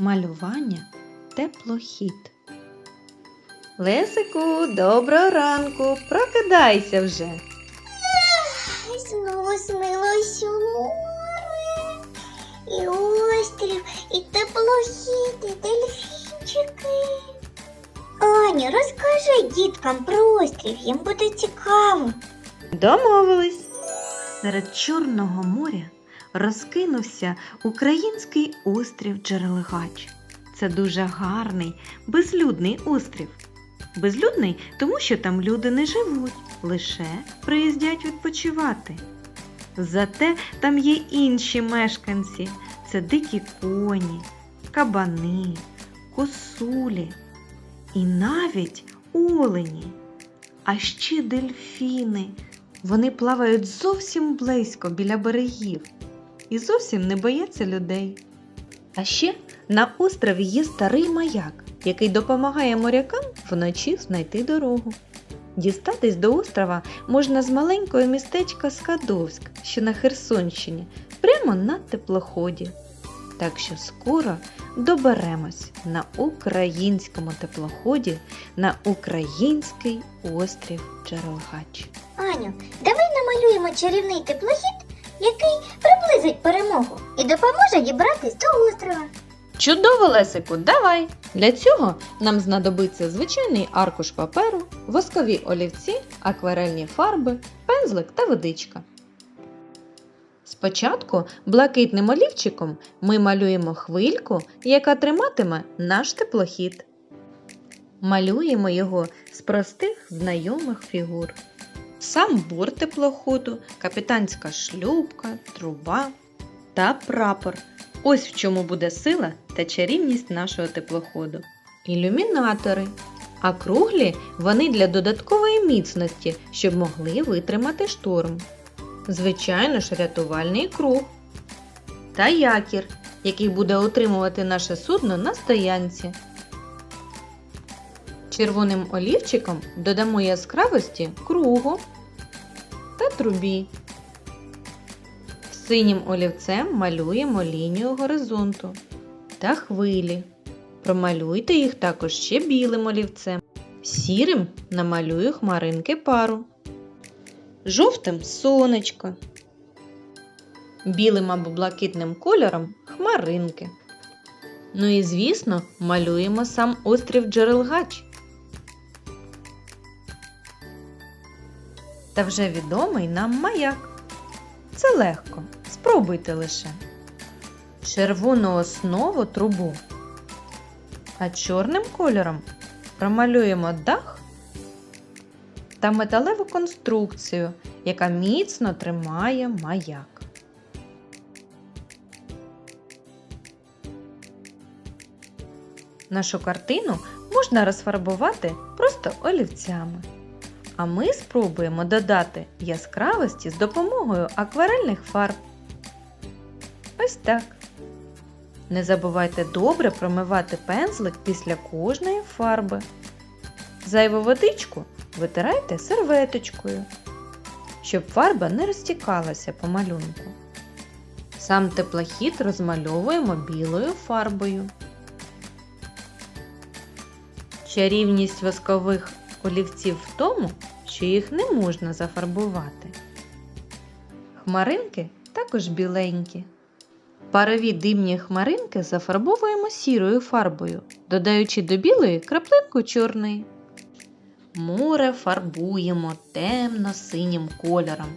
Малювання теплохід. Лесику, доброго ранку. Прокидайся вже. Знову смилося море, і острів, і теплохід, і дельфінчики. Аню, розкажи діткам про острів, їм буде цікаво. Домовились. Серед Чорного моря розкинувся український острів Джерелгач. Це дуже гарний, безлюдний острів. Безлюдний, тому що там люди не живуть, лише приїздять відпочивати. Зате там є інші мешканці це дикі коні, кабани, косулі і навіть олені, а ще дельфіни. Вони плавають зовсім близько біля берегів і зовсім не бояться людей. А ще на острові є старий маяк, який допомагає морякам вночі знайти дорогу. Дістатись до острова можна з маленького містечка Скадовськ, що на Херсонщині, прямо на теплоході. Так що скоро доберемось на українському теплоході на український острів Джерелгач. Аню, давай намалюємо чарівний теплохід, який приблизить перемогу і допоможе дібратись до острова. Чудово, Лесику, давай! Для цього нам знадобиться звичайний аркуш паперу, воскові олівці, акварельні фарби, пензлик та водичка. Спочатку блакитним олівчиком ми малюємо хвильку, яка триматиме наш теплохід. Малюємо його з простих знайомих фігур. Сам борт теплоходу, капітанська шлюпка, труба та прапор. Ось в чому буде сила та чарівність нашого теплоходу. Ілюмінатори. А круглі вони для додаткової міцності, щоб могли витримати шторм. Звичайно ж, рятувальний круг. Та якір, який буде утримувати наше судно на стоянці. Червоним олівчиком додамо яскравості кругу трубі. Синім олівцем малюємо лінію горизонту та хвилі. Промалюйте їх також ще білим олівцем. Сірим намалюю хмаринки пару. Жовтим сонечко. Білим або блакитним кольором хмаринки. Ну і звісно, малюємо сам острів Джерелгач. Та вже відомий нам маяк. Це легко. Спробуйте лише. Червону основу трубу. А чорним кольором промалюємо дах та металеву конструкцію, яка міцно тримає маяк. Нашу картину можна розфарбувати просто олівцями. А ми спробуємо додати яскравості з допомогою акварельних фарб. Ось так. Не забувайте добре промивати пензлик після кожної фарби. Зайву водичку витирайте серветочкою, щоб фарба не розтікалася по малюнку. Сам теплохід розмальовуємо білою фарбою. Чарівність воскових олівців в тому, що їх не можна зафарбувати. Хмаринки також біленькі. Парові димні хмаринки зафарбовуємо сірою фарбою, додаючи до білої краплинку чорної. Море фарбуємо темно-синім кольором.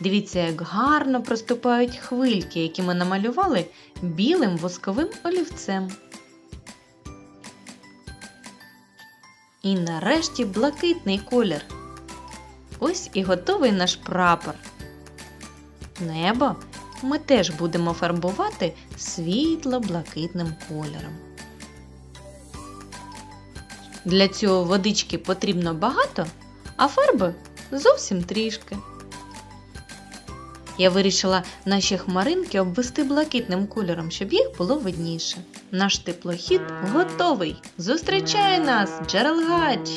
Дивіться, як гарно проступають хвильки, які ми намалювали білим восковим олівцем. І нарешті блакитний колір. Ось і готовий наш прапор. Небо ми теж будемо фарбувати світло-блакитним кольором. Для цього водички потрібно багато, а фарби зовсім трішки. Я вирішила наші хмаринки обвести блакитним кольором, щоб їх було видніше. Наш теплохід готовий! Зустрічає нас, Джерелгач!